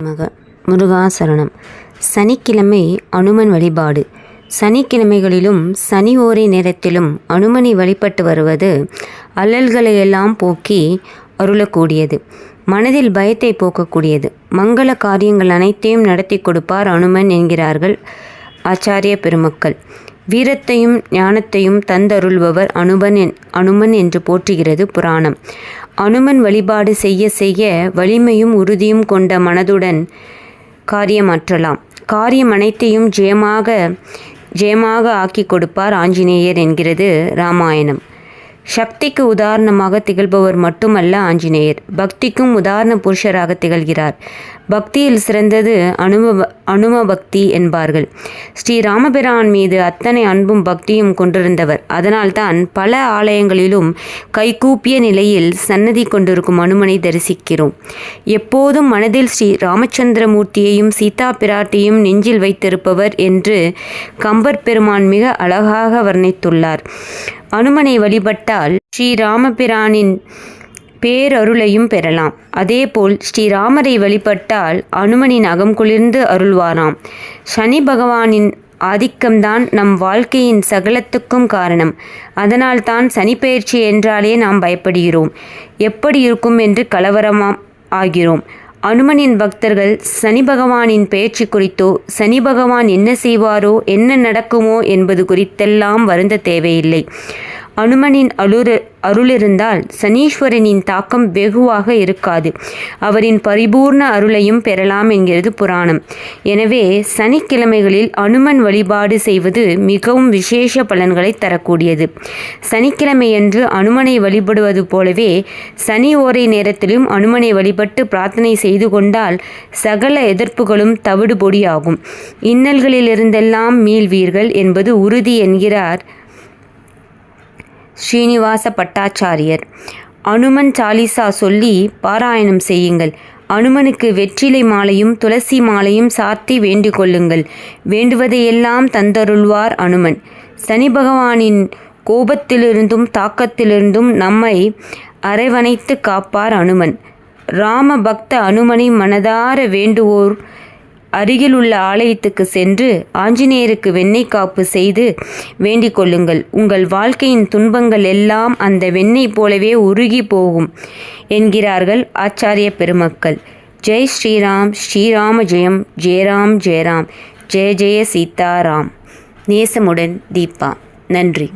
மக. முருகாசரணம். சனிக்கிழமை அனுமன் வழிபாடு. சனிக்கிழமைகளிலும் சனி ஓரை நேரத்திலும் அனுமனை வழிபட்டு வருவது அல்லல்களையெல்லாம் போக்கி அருளக்கூடியது. மனதில் பயத்தை போக்கக்கூடியது. மங்கள காரியங்கள் அனைத்தையும் நடத்தி கொடுப்பார் அனுமன் என்கிறார்கள் ஆச்சாரிய பெருமக்கள். வீரத்தையும் ஞானத்தையும் தந்தருள்பவர் அனுபன் அனுமன் என்று போற்றுகிறது புராணம். அனுமன் வழிபாடு செய்ய செய்ய வலிமையும் உறுதியும் கொண்ட மனதுடன் காரியமாற்றலாம். காரியம் அனைத்தையும் ஜெயமாக ஜெயமாக ஆக்கி கொடுப்பார் ஆஞ்சநேயர் என்கிறது ராமாயணம். சக்திக்கு உதாரணமாக திகழ்பவர் மட்டுமல்ல ஆஞ்சநேயர். பக்திக்கும் உதாரண புருஷராக திகழ்கிறார். பக்தியில் சிறந்தது அனும அனும பக்தி என்பார்கள். ஸ்ரீ ராமபிரான் மீது அத்தனை அன்பும் பக்தியும் கொண்டிருந்தவர். அதனால்தான் பல ஆலயங்களிலும் கைகூப்பிய நிலையில் சன்னதி கொண்டிருக்கும் அனுமனை தரிசிக்கிறோம். எப்போதும் மனதில் ஸ்ரீ ராமச்சந்திரமூர்த்தியையும் சீதா பிராட்டியும் நெஞ்சில் வைத்திருப்பவர் என்று கம்பர் பெருமான் மிக அழகாக வர்ணித்துள்ளார். அனுமனை வழிபட்டால் ஸ்ரீராமபிரானின் பேரருளையும் பெறலாம். அதேபோல் ஸ்ரீராமரை வழிபட்டால் அனுமனின் அகம் குளிர்ந்து அருள்வாராம். சனி பகவானின் ஆதிக்கம்தான் நம் வாழ்க்கையின் சகலத்துக்கும் காரணம். அதனால்தான் சனிப்பெயர்ச்சி என்றாலே நாம் பயப்படுகிறோம். எப்படி இருக்கும் என்று கலவரமாம் ஆகிறோம். அனுமனின் பக்தர்கள் சனி பகவானின் பெயர்ச்சி குறித்தோ சனி பகவான் என்ன செய்வாரோ என்ன நடக்குமோ என்பது குறித்தெல்லாம் வருந்த தேவையில்லை. அனுமனின் அருள் அருளிருந்தால் சனீஸ்வரனின் தாக்கம் வெகுவாக இருக்காது. அவரின் பரிபூர்ண அருளையும் பெறலாம் என்கிறது புராணம். எனவே சனிக்கிழமைகளில் அனுமன் வழிபாடு செய்வது மிகவும் விசேஷ பலன்களை தரக்கூடியது. சனிக்கிழமையன்று அனுமனை வழிபடுவது போலவே சனி ஓரை நேரத்திலும் அனுமனை வழிபட்டு பிரார்த்தனை செய்து கொண்டால் சகல எதிர்ப்புகளும் தவிடுபொடியாகும். இன்னல்களிலிருந்தெல்லாம் மீள்வீர்கள் என்பது உறுதி என்கிறார் ஸ்ரீனிவாச பட்டாச்சாரியர். அனுமன் சாலிசா சொல்லி பாராயணம் செய்யுங்கள். அனுமனுக்கு வெற்றிலை மாலையும் துளசி மாலையும் சாத்தி வேண்டிக்கொள்ளுங்கள் வேண்டுவதையெல்லாம் தந்தருள்வார் அனுமன். சனி பகவானின் கோபத்திலிருந்தும் தாக்கத்திலிருந்தும் நம்மை அரவணைத்து காப்பார் அனுமன். ராம பக்த அனுமனை மனதார வேண்டுவோர் அருகில் உள்ள ஆலயத்துக்கு சென்று ஆஞ்சநேயருக்கு வெண்ணெய் காப்பு செய்து வேண்டிக் கொள்ளுங்கள். உங்கள் வாழ்க்கையின் துன்பங்கள் எல்லாம் அந்த வெண்ணெய் போலவே உருகி போகும் என்கிறார்கள் ஆச்சாரிய பெருமக்கள். ஜெய் ஸ்ரீராம் ஸ்ரீராம ஜெயம் ஜெயராம் ஜெயராம். ஜெய ஜெய சீதாராம். நேசமுடன் தீபா. நன்றி.